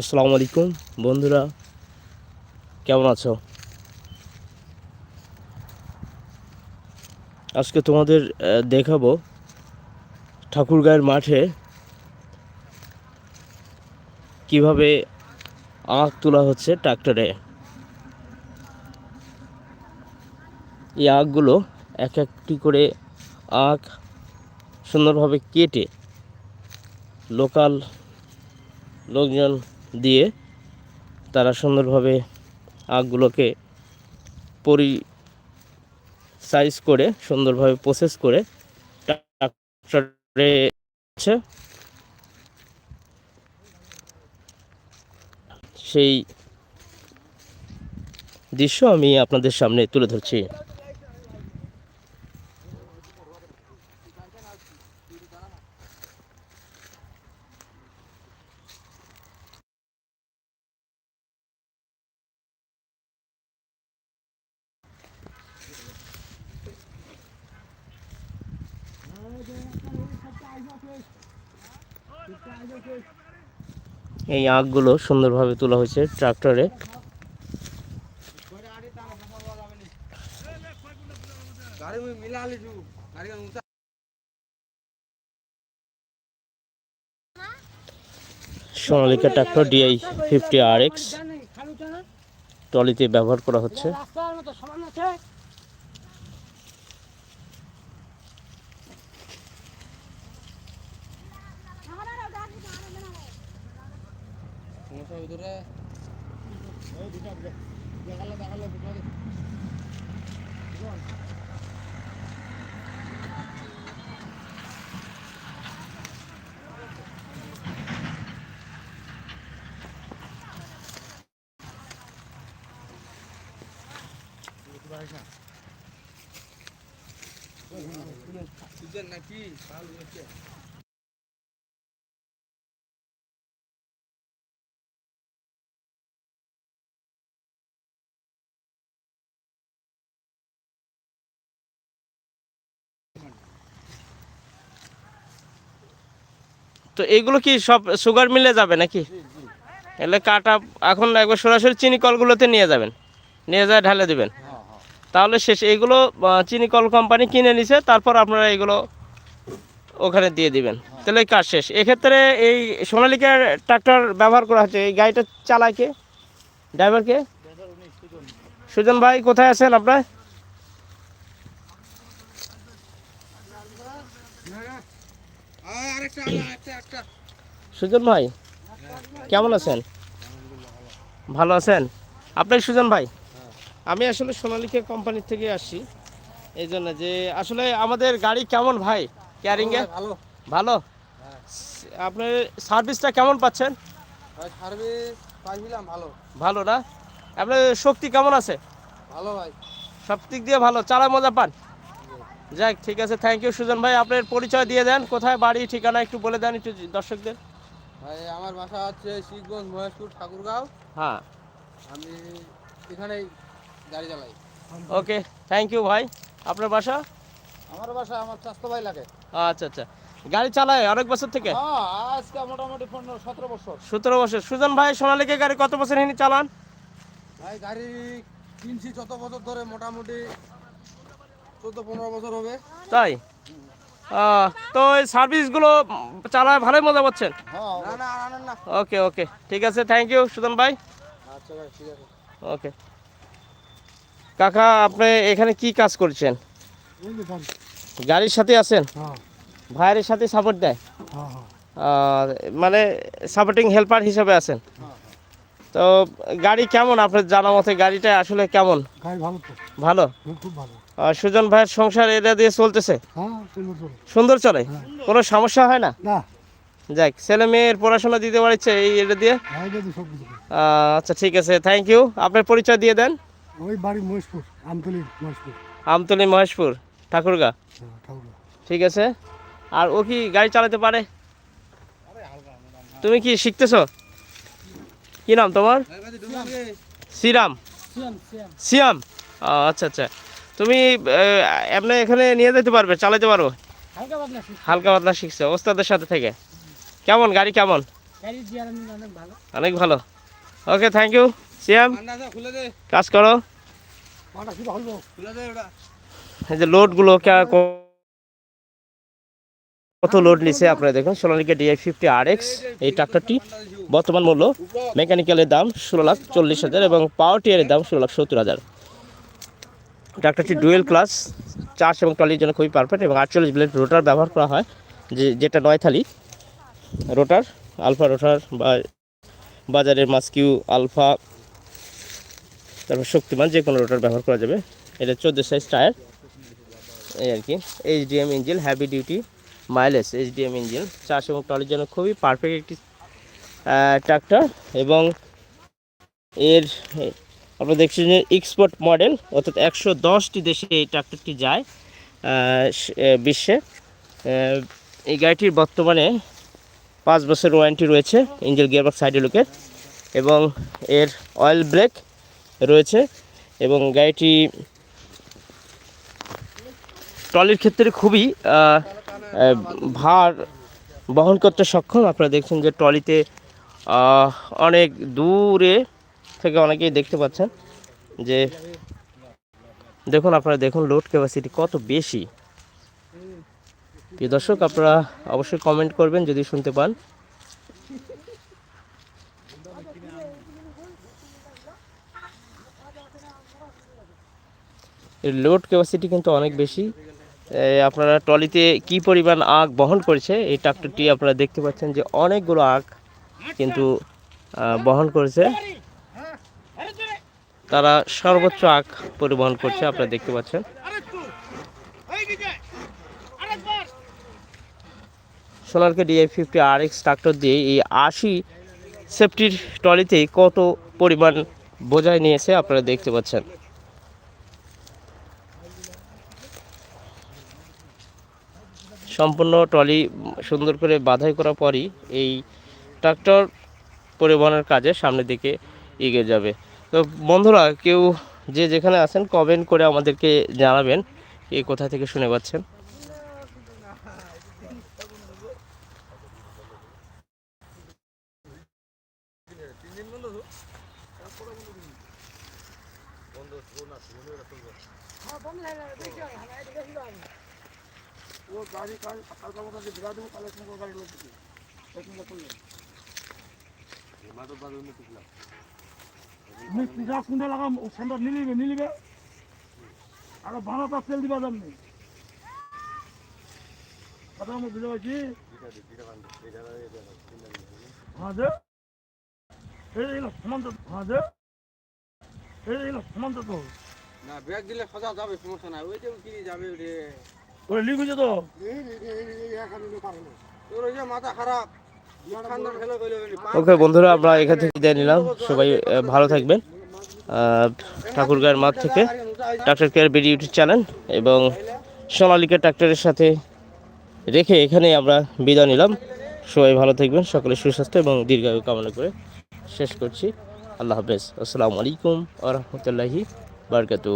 আসসালামু আলাইকুম, বন্ধুরা। কেমন আছো? আজকে তোমাদের দেখাবো ঠাকুরগাঁয়ের মাঠে কীভাবে আখ তোলা হচ্ছে ট্রাক্টরে। এই আখগুলো এক একটি করে আখ সুন্দরভাবে কেটে লোকাল লোকজন দিয়ে তারা সুন্দরভাবে আখগুলোকে পরি সাইজ করে সুন্দরভাবে প্রসেস করে ট্রাক্টরে সেই দৃশ্য আমি আপনাদের সামনে তুলে ধরছি। এই আঁকগুলো সুন্দরভাবে তোলা হয়েছে ট্রাক্টরে। Sonalika tractor DI fifty R X ট্রলিতে ব্যবহার করা হচ্ছে। রাস্তার মতো সমান আছে সমস্যা ভিতরে নাকি? তো এইগুলো কি সব সুগার মিলে যাবে নাকি? এলে কাটা, এখন একবার সরাসরি চিনি কলগুলোতে নিয়ে যাবেন। নিয়ে যায়, ঢালে দেবেন। তাহলে শেষ, এগুলো চিনি কল কোম্পানি কিনে নিছে, তারপর আপনারা এগুলো ওখানে দিয়ে দিবেন। তাহলে কাজ শেষ। এক্ষেত্রে এই সোনালিকার ট্রাক্টর ব্যবহার করা হচ্ছে। এই গাড়িটা চালায় কে? ড্রাইভার কে? সুজন ভাই, কোথায় আছেন আপনার? সুজন ভাই কেমন আছেন? ভালো আছেন? আপনি সুজন ভাই? আমি আসলে সোনালিকা কোম্পানির থেকে আসছি। এই জন্য যে আসলে আমাদের গাড়ি কেমন ভাই? ক্যারিংয়ে ভালো ভালো? আপনার সার্ভিসটা কেমন পাচ্ছেন? সার্ভিস পাইছিলাম ভালো। ভালো না? আপনার শক্তি কেমন আছে? ভালো ভাই। সব দিক দিয়ে ভালো। চালা মজা পান? যাক ঠিক আছে থ্যাংক ইউ সুজন ভাই আপনার পরিচয় দিয়ে দেন কোথায় বাড়ি ঠিকানা একটু বলে দেন একটু দর্শকদের। ভাই আমার বাসা হচ্ছে শিখগঞ্জ মহেশপুর ঠাকুরগাঁও। হ্যাঁ। আমি এখানেই গাড়ি চালাই। ওকে থ্যাংক ইউ ভাই। আপনার বাসা? আমার বাসা আমার স্বাস্থ্য ভাই লাগে। আচ্ছা আচ্ছা। গাড়ি চালায় অনেক বছর থেকে? হ্যাঁ আজকে মোটামুটি পনেরো সতেরো বছর। সতেরো বছর। সুজন ভাই সোনালিকে গাড়ি কত বছর হিনি চালান? ভাই গাড়ি কিনছি যত বছর ধরে মোটামুটি বছর হবে। তাই? তো এই সার্ভিসগুলো চালায় ভালোই মজা পাচ্ছেন? হ্যাঁ না না আনেন না। ওকে ওকে। ঠিক আছে থ্যাংক ইউ সুজন ভাই। আচ্ছা ওকে। কাকা আপনি এখানে কি কাজ করছেন? গাড়ির সাথে আছেন? হ্যাঁ। ভাইয়ের সাথে সাপোর্ট দেয়? হ্যাঁ মানে সাপোর্টিং হেল্পার হিসেবে আছেন? তো গাড়ি কেমন? আপনার জানা মতে গাড়িটা আসলে কেমন? ভালো ভালো? খুব ভালো। আহ, সুজন ভাইয়ের সংসার এটা দিয়ে চলতেছে? হ্যাঁ সুন্দর চলে? কোনো সমস্যা হয় না? যাক ছেলে মেয়ের পড়াশোনা দিতে পারছে এই এটা দিয়ে? হ্যাঁ আচ্ছা ঠিক আছে থ্যাংক ইউ আপনার পরিচয় দিয়ে দেন। ওই বাড়ি মহেশপুর আমতলি মহেশপুর। আমতলি মহেশপুর ঠাকুরগা। হ্যাঁ ঠিক আছে। আর ও কি গাড়ি চালাতে পারে? তুমি কি শিখতেছ? কি নাম তোমার? শ্রীরাম। সিয়াম আচ্ছা আচ্ছা। তুমি এমনি এখানে নিয়ে যেতে পারবে চালাতে পারো। হালকা পাতলা হালকা শিখছো ওস্তাদের সাথে থেকে। কেমন গাড়ি কেমন? অনেক ভালো। Okay thank you Siam. কাজ করো। মাটা কি ভালো। খুলে দে ওটা। এই যে লোডগুলো কে- কত লোড নিছে আপনারা দেখুন Sonalika DI fifty R X এই ট্রাক্টরটি বর্তমান মূল্য মেকানিক্যালের দাম ষোলো লাখ চল্লিশ হাজার এবং পাওয়ার টিয়ারের দাম ষোলো লাখ সত্তর হাজার। ট্রাক্টরটি ডুয়েল ক্লাস, চার্জ এবং ট্রলির জন্য খুবই পারফেক্ট এবং আটচল্লিশ ব্লেড রোটার ব্যবহার করা হয়, যে যেটা নয় থালি। রোটার, আলফা রোটার বা বাজারের মাস্কিউ, আলফা, তারপর শক্তিমান যে কোনো রোটার ব্যবহার করা যাবে। এটা চোদ্দ সাইজ টায়ার এই আর কি। HDM engine heavy duty mileage HDM engine চাষ এবং ট্রলির জন্য খুবই পারফেক্ট একটি ট্রাক্টর এবং এর আপনারা দেখছেন যে এক্সপোর্ট মডেল অর্থাৎ একশো দশটি দেশে এই ট্রাক্টরটি যায় বিশ্বে। এই গাড়িটির বর্তমানে পাঁচ বছর ওয়ারেন্টি রয়েছে ইঞ্জিন গিয়ারবক্স সাইডে লুকের এবং এর অয়েল ব্রেক রয়েছে, এবং গাড়িটি ট্রলির ক্ষেত্রে খুবই ভার বহন করতে সক্ষম। আপনারা দেখছেন যে ট্রলিতে অনেক দূরে থেকে অনেকেই দেখতে পাচ্ছেন যে দেখুন আপনারা দেখুন লোড ক্যাপাসিটি কত বেশি। প্রিয় দর্শক, আপনারা অবশ্যই কমেন্ট করবেন যদি শুনতে পান। এর লোড ক্যাপাসিটি কিন্তু অনেক বেশি। আপনারা ট্রলিতে কি পরিমাণ আগ বহন করেছে, এই ট্রাক্টরটি আপনারা দেখতে পাচ্ছেন যে অনেকগুলো আগ কিন্তু বহন করেছে। তারা সর্বোচ্চ আগ পরিবহন করছে, আপনারা দেখতে পাচ্ছেন। সোনারকে DI fifty R X tractor দিয়ে এই আশি সেফটির ট্রলিতে কত পরিমাণ বোঝাই নিয়েছে, আপনারা দেখতে পাচ্ছেন। সম্পূর্ণ ট্রলি সুন্দর করে বাধাই করার পরই এই ট্রাক্টর পরিবহনের কাজে সামনের দিকে এগিয়ে যাবে। তো বন্ধুরা, কেউ যে যেখানে আছেন কমেন্ট করে আমাদেরকে জানাবেন এই কোথা থেকে শুনে পাচ্ছেন। গাড়ি পিঠা কুন্ডা লাগাম ও সেন্টার নিলিবে নিলিবে আর বানাটা তেল দিবা নেই কথা আমি বুঝতে পারছি হ্যাঁ যে এই এলো সমান তো হ্যাঁ যে এই এলো সমান তো না ব্যাগ দিলে সোজা যাবে সমস্যা নাই ওই যে কি যাবে রে ওরে লিখেছে তো তোর ওই যে মাথা খারাপ ওকে, বন্ধুরা, আমরা এখান থেকে বিদায় নিলাম। সবাই ভালো থাকবেন। ঠাকুরগাঁয়ের মাঠ থেকে tractor care BD YouTube channel এবং সোনালিকা ট্রাক্টরের সাথে রেখে এখানে আমরা বিদায় নিলাম। সবাই ভালো থাকবেন, সকলে সুস্বাস্থ্য এবং দীর্ঘায়ু কামনা করে শেষ করছি। আল্লাহ হাফেজ। আসসালামু আলাইকুম আ রহমতুল্লাহি বারকাতু